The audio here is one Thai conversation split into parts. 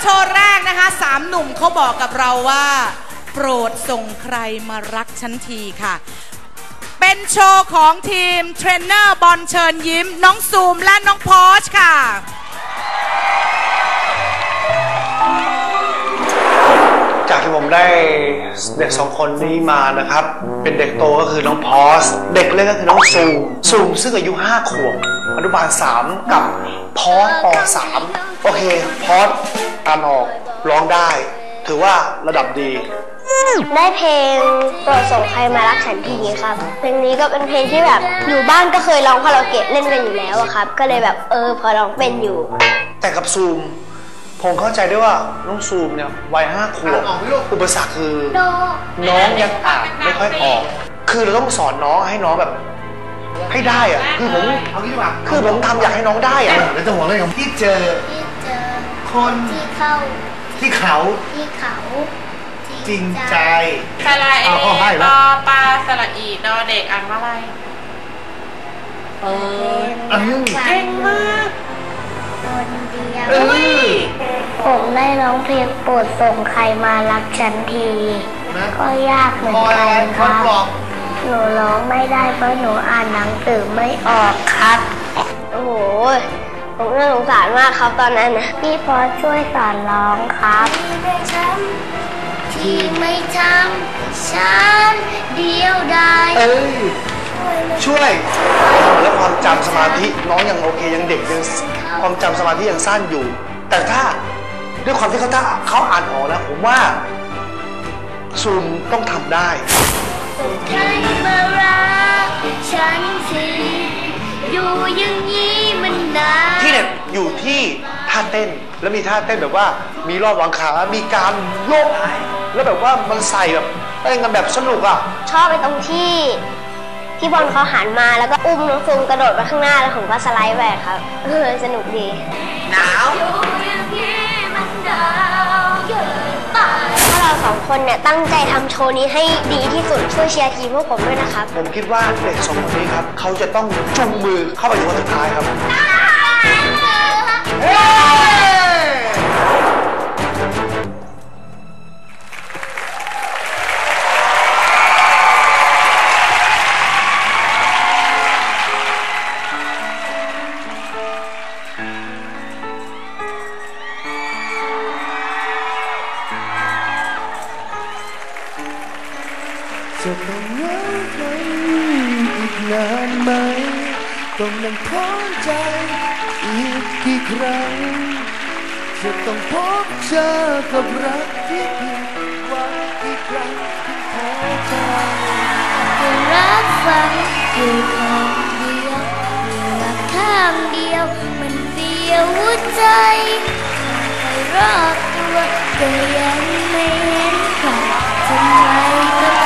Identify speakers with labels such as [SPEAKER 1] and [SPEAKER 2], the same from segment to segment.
[SPEAKER 1] โชว์แรกนะคะสามหนุ่มเขาบอกกับเราว่า โปรดส่งใครมารักฉันทีค่ะ เป็นโชว์ของทีมเทรนเนอร์บอลเชิญยิ้ม น้องซูมและน้องพอชค่ะ
[SPEAKER 2] จากที่ผมได้เด็กสองคนนี้มานะครับ เป็นเด็กโตก็คือน้องพอส เด็กเล็กก็คือน้องซูมซูมซึ่งอายุ5ขวบ อนุบาล3กับพอสป3โอเค พอสอ่านออกร้องได้ ถือว่าระดับดี
[SPEAKER 3] ได้เพลงโปรดส่งใครมารักฉันทีครับ เพลงนี้ก็เป็นเพลงที่แบบอยู่บ้านก็เคยร้องคาราโอเกะเล่นกันอยู่แล้วอะครับ ก็เลยแบบเออพอร้องเป็นอยู่
[SPEAKER 2] แต่กับซูมผมเข้าใจได้ว่าน้องซูมเนี่ยวัยห้าขวบอุปสรรคคือ น้องยังอ่านไม่ค่อยออก คือเราต้องสอนน้องให้น้องแบบ ให้ได้อะคือผม
[SPEAKER 4] เอางี้ดีกว่า
[SPEAKER 2] คือผมทำอยากให้น้องได้อะ
[SPEAKER 4] แล้วจะบอกเลยของที่เจอ
[SPEAKER 3] ที่เจอ
[SPEAKER 4] คน
[SPEAKER 3] ที่เข้า
[SPEAKER 4] ที่เขา
[SPEAKER 3] ที่เขา
[SPEAKER 4] จริงใจ
[SPEAKER 5] สระเอ
[SPEAKER 4] เอาเอาให้
[SPEAKER 5] ร
[SPEAKER 4] ละ
[SPEAKER 5] อปลาสระอีดอเด็กอ่านว่าอะไรเออ
[SPEAKER 4] อืม
[SPEAKER 5] เก่งมาก
[SPEAKER 3] คนเดียว
[SPEAKER 4] เออ
[SPEAKER 3] ผมได้ร้องเพลงโปรดส่งใครมารักฉันที
[SPEAKER 4] นะ
[SPEAKER 3] ก็ยากเหมือน
[SPEAKER 4] พอ
[SPEAKER 3] กั
[SPEAKER 4] อะไร
[SPEAKER 3] น
[SPEAKER 4] ค
[SPEAKER 3] คนรับ
[SPEAKER 4] กรอบ
[SPEAKER 3] หนูร้องไม่ได้เพราะหนูอ่านหนังสือไม่ออกครับ โอ้โหผมน่าสงสารมากครับตอนนั้นนะพี่พอช่วยสอนร้องครับที่ไม่ทำฉันเดียวดาย
[SPEAKER 2] เอ้ยช่วยแล้วความจำสมาธิน้องยังโอเคยังเด็กยังความจำสมาธิยังสั้นอยู่ แต่ถ้าด้วยความที่เขาถ้าเขาอ่านออกนะผมว่าซูมต้องทำได้
[SPEAKER 3] ใครมารักฉันสิอยู่อย่างนี้มันนาน
[SPEAKER 2] ที่เนี่ยอยู่ที่ท่าเต้นแล้วมีท่าเต้นแบบว่ามีรอบวางขา มีการโยกแล้วแบบว่ามันใส่แบบเต้นกันแบบสนุกอะ
[SPEAKER 3] ชอบไปตรงที่พี่บอลเขาหันมาแล้วก็อุ้มน้องซูมกระโดดไปข้างหน้าแล้วผมก็สไลด์ไปครับเออสนุกดี
[SPEAKER 5] หนาว
[SPEAKER 3] คนเนี่ยตั้งใจทำโชว์นี้ให้ดีที่สุดช่วยเชียร์ทีมพวกผมด้วยนะครับ
[SPEAKER 2] ผมคิดว่าเด็กสองคนนี้ครับ เขาจะต้องจุงมือเข้าไปถึงวันสุดท้ายครับ
[SPEAKER 4] จะ ต้องนั่งท้อใจอีกกี่ครั้งจะต้องพบเจอกับรักที่ผิดหวังกี่ครั้งที่ท้อใจ
[SPEAKER 3] รักฟังอยู่ข้างเดียวอยู่รักข้างเดียวมันเดียวหัวใจไปรอบตัวก็ยังไม่เห็นใครทำไม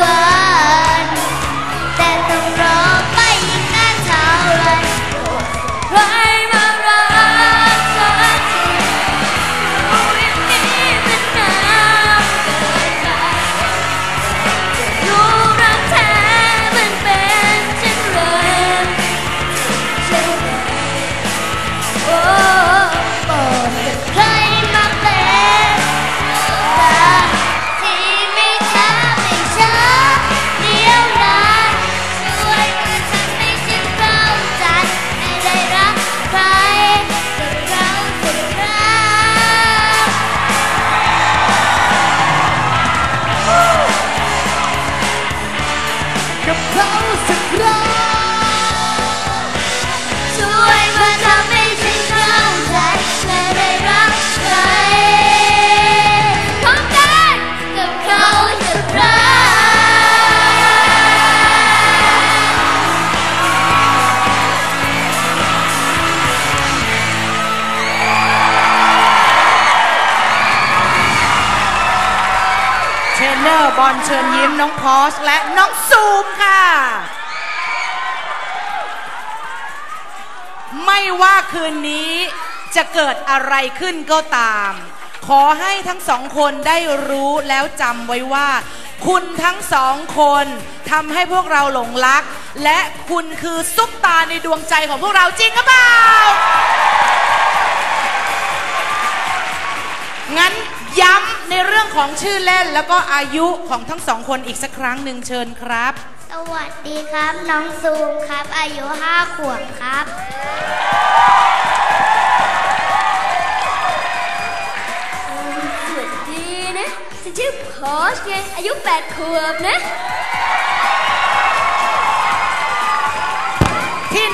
[SPEAKER 3] ว่า น้องพอสและน้
[SPEAKER 1] องซูมค่ะ ไม่ว่าคืนนี้จะเกิดอะไรขึ้นก็ตาม ขอให้ทั้งสองคนได้รู้แล้วจำไว้ว่า คุณทั้งสองคนทำให้พวกเราหลงรัก และคุณคือซุปตาในดวงใจของพวกเราจริงหรือเปล่างั้น ย้ำในเรื่องของชื่อเล่นแล้วก็อายุของทั้งสองคนอีกสักครั้งหนึ่งเชิญครับ
[SPEAKER 3] สวัสดีครับน้องซูมครับ อายุห้าขวบครับ สวัสดีนะฉันชื่อพอชไงอายุแปดขวบนะ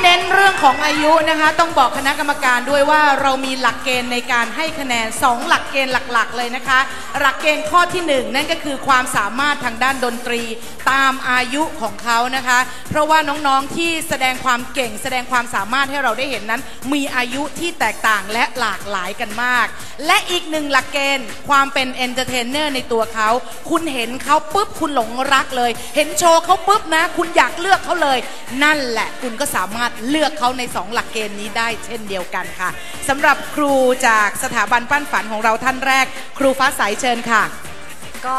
[SPEAKER 1] เน้นเรื่องของอายุนะคะ ต้องบอกคณะกรรมการด้วยว่าเรามีหลักเกณฑ์ในการให้คะแนน 2 หลักเกณฑ์หลักๆ เลยนะคะ หลักเกณฑ์ข้อที่ 1 นั่นก็คือความสามารถทางด้านดนตรีตามอายุของเขานะคะ เพราะว่าน้องๆที่แสดงความเก่ง แสดงความสามารถให้เราได้เห็นนั้น มีอายุที่แตกต่างและหลากหลายกันมาก และอีกหนึ่งหลักเกณฑ์ความเป็นเอนเตอร์เทนเนอร์ในตัวเขาคุณเห็นเขาปุ๊บคุณหลงรักเลย เห็นโชว์เขาปุ๊บนะ คุณอยากเลือกเขาเลย นั่นแหละคุณก็สามารถเลือกเขาใน 2 หลักเกณฑ์นี้ได้เช่นเดียวกันค่ะสำหรับครูจากสถาบันปั้นฝันของเราท่านแรก ครูฟ้าใสเชิญค่ะ
[SPEAKER 5] ก็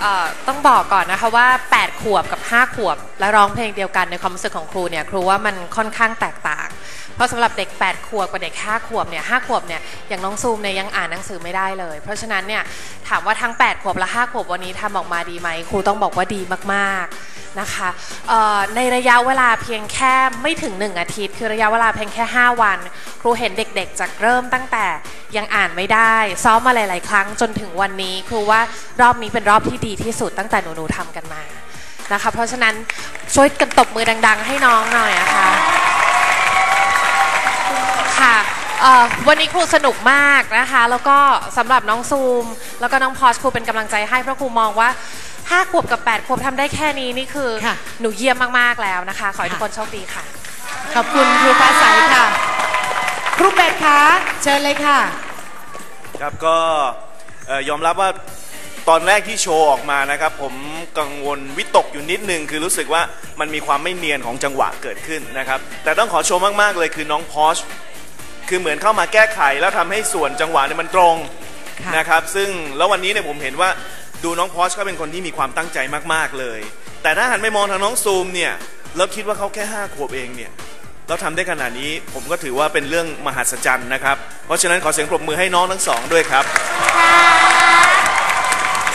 [SPEAKER 5] เอ่อต้องบอกก่อนนะคะว่า 8 ขวบกับ 5 ขวบ และร้องเพลงเดียวกันในความรู้สึกของครูเนี่ยครูว่ามันค่อนข้างแตกต่าง เพราะสำหรับเด็ก 8 ขวบกับเด็ก 5 ขวบเนี่ย5ขวบเนี่ยอย่างน้องซูมเนี่ยยังอ่านหนังสือไม่ได้เลย เพราะฉะนั้นเนี่ยถามว่าทั้ง 8 ขวบและ 5 ขวบวันนี้ทำออกมาดีไหมครูต้องบอกว่าดีมากๆนะคะในระยะเวลาเพียงแค่ไม่ถึง 1 อาทิตย์ คือระยะเวลาเพียงแค่ 5 วัน ครูเห็นเด็กๆจากเริ่มตั้งแต่ยังอ่านไม่ได้ ซ้อมมาหลาย ๆ ครั้งจนถึงวันนี้ ครูว่ารอบนี้เป็นรอบที่ดีที่สุดตั้งแต่หนูๆทำกันมานะคะ เพราะฉะนั้นช่วยกันตบมือดัง ๆ ให้น้องหน่อยนะคะค่ะวันนี้ครูสนุกมากนะคะ แล้วก็สำหรับน้องซูม แล้วก็น้องพอชครูเป็นกำลังใจให้เพราะครูมองว่า 5ขวบกับ 8 ขวบทำได้แค่นี้นี่คือ
[SPEAKER 1] ค่ะ
[SPEAKER 5] หนูเยี่ยมมากๆแล้วนะคะ ขอให้ทุกคนโชคดีค่ะ
[SPEAKER 1] ขอบคุณครูฟ้าใสค่ะ ครูเป็ดคะเชิญเลยค่ะ
[SPEAKER 6] ครับก็เอ่อยอมรับว่าตอนแรกที่โชว์ออกมานะครับ ผมกังวลวิตกอยู่นิดนึง คือรู้สึกว่ามันมีความไม่เนียนของจังหวะเกิดขึ้นนะครับ แต่ต้องขอโชว์มากๆเลยคือน้องพอชคือเหมือนเข้ามาแก้ไขแล้วทำให้ส่วนจังหวะเนี่ยมันตรง
[SPEAKER 1] ค่ะ
[SPEAKER 6] นะครับ ซึ่งแล้ววันนี้เนี่ยผมเห็นว่า ดูน้องพอชก็เป็นคนที่มีความตั้งใจมากๆเลย แต่ถ้าหันไปมองทางน้องซูมเนี่ยแล้วคิดว่าเขาแค่ห้าขวบเองเนี่ยเราทำได้ขนาดนี้ผมก็ถือว่าเป็นเรื่องมหัศจรรย์นะครับ เพราะฉะนั้นขอเสียงปรบมือให้น้องทั้งสองด้วยครับ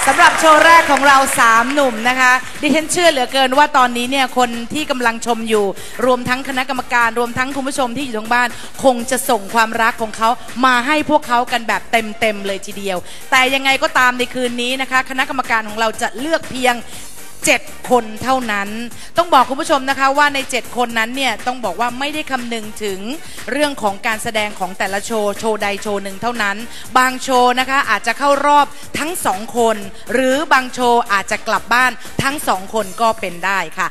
[SPEAKER 1] สำหรับโชว์แรกของเรา3หนุ่มนะคะ ดิฉันเชื่อเหลือเกินว่าตอนนี้เนี่ยคนที่กำลังชมอยู่ รวมทั้งคณะกรรมการ รวมทั้งคุณผู้ชมที่อยู่ทางบ้าน คงจะส่งความรักของเขามาให้พวกเขากันแบบเต็มๆเลยทีเดียว แต่ยังไงก็ตามในคืนนี้นะคะ คณะกรรมการของเราจะเลือกเพียง 7 คนเท่านั้น ต้องบอกคุณผู้ชมนะคะว่าใน 7 คนนั้นเนี่ยต้องบอกว่าไม่ได้คำนึงถึงเรื่องของการแสดงของแต่ละโชว์โชว์ใดโชว์หนึ่งเท่านั้น บางโชว์นะคะอาจจะเข้ารอบทั้งสองคน หรือบางโชว์อาจจะกลับบ้านทั้งสองคนก็เป็นได้ค่ะ